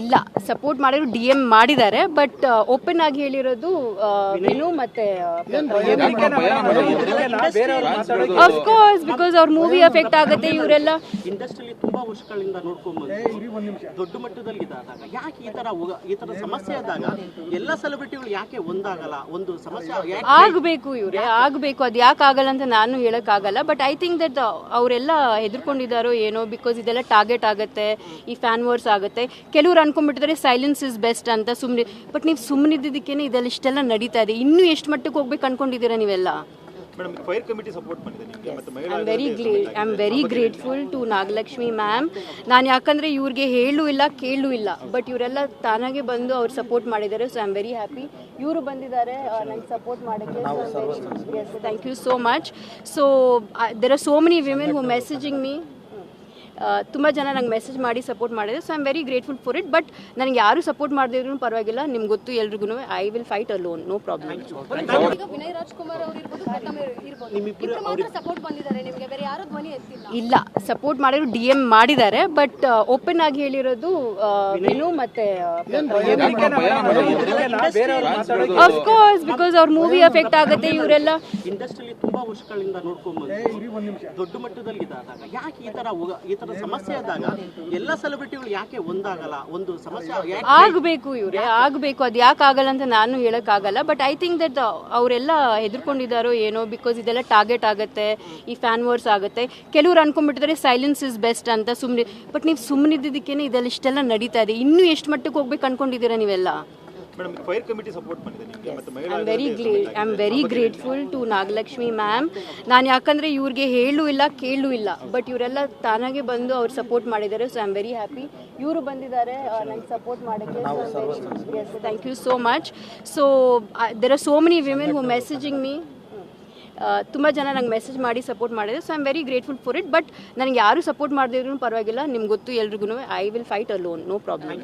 ಇಲ್ಲ ಸಪೋರ್ಟ್ ಮಾಡಿದ್ರು D M ಮಾಡಿದ್ದಾರೆ ಬಟ್ ಓಪನ್ ಆಗಿ ಹೇಳಿರೋದು ಆ, ವಿನು ಮತ್ತೆ ಅಫ್ಕೋರ್ಸ್ ಬಿಕಾಸ್ ಅವ್ರ ಮೂವಿ ಎಫೆಕ್ಟ್ ಆಗುತ್ತೆ ಇವರೆಲ್ಲ. ಇಂಡಸ್ಟ್ರಿಯಲ್ಲಿ ತುಂಬಾ ವರ್ಷಗಳಿಂದ ನೋಡ್ಕೊಂಡ್ ಬಂದು ದೊಡ್ಡ ಮಟ್ಟದಲ್ಲಿ ಇದಾದಾಗ ಯಾಕೆ ಈ ತರ ಈ ತರ ಸಮಸ್ಯೆ ಆದಾಗ ಎಲ್ಲ ಸೆಲೆಬ್ರಿಟಿಗಳು ಯಾಕೆ ಒಂದಾಗಲ್ಲ? ಒಂದು ಸಮಸ್ಯೆ ಆಗಬೇಕು ಇವ್ರೆ ಆಗಬೇಕು ಅದು ಯಾಕೆ ಆಗಲ್ಲ ಅಂತ ನಾನು ಹೇಳಕ್ಕಾಗಲ್ಲ ಬಟ್ ಐ ಥಿಂಕ್ ದಟ್ ಅವರೆಲ್ಲ ಹೆದರ್ಕೊಂಡಿದ್ದಾರೋ ಏನೋ ಬಿಕಾಸ್ ಇದೆಲ್ಲ ಟಾರ್ಗೆಟ್ ಆಗುತ್ತೆ ಈ ಫ್ಯಾನ್ ವರ್ಸ್ ಆಗುತ್ತೆ. ಕೆಲವ್ರು ಅನ್ಕೊಂಡ್ಬಿಟ್ಟಿದ್ದಾರೆ ಸೈಲೆನ್ಸ್ ಇಸ್ ಬೆಸ್ಟ್ ಅಂತ ಸುಮ್ಮನೆ ಬಟ್ ನೀವು ಸುಮ್ಮನಿದ್ದಕ್ಕೇನೆ ಇದೆಲ್ಲ ಇಷ್ಟೆಲ್ಲ ನಡೀತಾ ಇದೆ. ಇನ್ನೂ ಎಷ್ಟು ಮಟ್ಟಕ್ಕೆ ಹೋಗ್ಬೇಕು ಅನ್ಕೊಂಡಿದ್ದೀರಾ ನೀವೆಲ್ಲ? I am very grey I am very grateful to Nagalakshmi ma'am ನಾನು ಯಾಕಂದ್ರೆ ಇವ್ರಿಗೆ ಹೇಳು ಇಲ್ಲ ಕೇಳು ಇಲ್ಲ. ಬಟ್ ಇವರೆಲ್ಲ ತಾನಾಗೆ ಬಂದು ಅವ್ರು ಸಪೋರ್ಟ್ ಮಾಡಿದ್ದಾರೆ so I am very happy ಇವರು ಬಂದಿದ್ದಾರೆ ನಂಗೆ ಸಪೋರ್ಟ್ ಮಾಡೋಕ್ಕೆ thank you so much so there are so many women who messaging me ತುಂಬ ಜನ ನಂಗೆ ಮೆಸೇಜ್ ಮಾಡಿ ಸಪೋರ್ಟ್ ಮಾಡಿದ್ರು. So I am very grateful for it but ನನಗೆ ಯಾರು ಸಪೋರ್ಟ್ ಮಾಡಿದ್ರು ಪರವಾಗಿಲ್ಲ. ನಿಮ್ಗೆ ಗೊತ್ತು ಎಲ್ರಿಗೂ I will fight alone no problem Vinay Rajkumar ಇಲ್ಲ ಸಪೋರ್ಟ್ ಮಾಡಿದ್ರು ಡಿ ಎಂ ಮಾಡಿದ್ದಾರೆ. ಬಟ್ ಓಪನ್ ಆಗಿ ಹೇಳಿರೋದು ವಿನು ಮತ್ತೆ ಅಫ್ಕೋರ್ಸ್ ಬಿಕಾಸ್ ಅವ್ರ ಮೂವಿ ಎಫೆಕ್ಟ್ ಆಗುತ್ತೆ ಇವರೆಲ್ಲ. ಇಂಡಸ್ಟ್ರಿಯಲ್ಲಿ ತುಂಬಾ ವರ್ಷಗಳಿಂದ ನೋಡ್ಕೊಂಡ್ಬಂದು ದೊಡ್ಡ ಮಟ್ಟದಲ್ಲಿ ಇದಾದಾಗ ಯಾಕೆ ಈ ತರ ಈ ತರ ಸಮಸ್ಯೆ ಆದಾಗ ಎಲ್ಲ ಸೆಲೆಬ್ರಿಟಿಗಳು ಯಾಕೆ ಒಂದಾಗಲ್ಲ? ಒಂದು ಸಮಸ್ಯೆ ಆಗಬೇಕು ಇವ್ರೆ, ಆಗಬೇಕು. ಅದು ಯಾಕೆ ಆಗಲ್ಲ ಅಂತ ನಾನು ಹೇಳಕ್ಕಾಗಲ್ಲ ಬಟ್ ಐ ಥಿಂಕ್ ದಟ್ ಅವರೆಲ್ಲ ಹೆದರ್ಕೊಂಡಿದ್ದಾರೋ ಏನೋ ಬಿಕಾಸ್ ಇದೆಲ್ಲ ಟಾರ್ಗೆಟ್ ಆಗುತ್ತೆ, ಈ ಫ್ಯಾನ್ ವರ್ಸ್ ಆಗುತ್ತೆ. ಕೆಲವ್ರು ಅನ್ಕೊಂಡ್ಬಿಟ್ಟಿದ್ದಾರೆ ಸೈಲೆನ್ಸ್ ಇಸ್ ಬೆಸ್ಟ್ ಅಂತ ಸುಮ್ಮನೆ ಬಟ್ ನೀವು ಸುಮ್ಮನಿದ್ದಕ್ಕೇನೆ ಇದೆಲ್ಲ ಇಷ್ಟೆಲ್ಲ ನಡೀತಾ ಇದೆ. ಇನ್ನೂ ಎಷ್ಟು ಮಟ್ಟಕ್ಕೆ ಹೋಗ್ಬೇಕು ಅನ್ಕೊಂಡಿದ್ದೀರಾ ನೀವೆಲ್ಲ? I very I am very grateful to Nagalakshmi ma'am ನಾನು ಯಾಕಂದ್ರೆ ಇವ್ರಿಗೆ ಹೇಳು ಇಲ್ಲ ಕೇಳು ಇಲ್ಲ. ಬಟ್ ಇವರೆಲ್ಲ ತಾನಾಗೆ ಬಂದು ಅವ್ರು ಸಪೋರ್ಟ್ ಮಾಡಿದ್ದಾರೆ so I am very happy ಇವರು ಬಂದಿದ್ದಾರೆ ನಂಗೆ ಸಪೋರ್ಟ್ ಮಾಡೋಕ್ಕೆ thank you so much so there are so many women who messaging me ತುಂಬ ಜನ ನಂಗೆ ಮೆಸೇಜ್ ಮಾಡಿ ಸಪೋರ್ಟ್ ಮಾಡಿದ್ರು so I am very grateful for it but ನನಗೆ ಯಾರು ಸಪೋರ್ಟ್ ಮಾಡಿದ್ರು ಪರವಾಗಿಲ್ಲ ನಿಮ್ಗೆ ಗೊತ್ತು ಎಲ್ರಿಗೂ I will fight alone no problem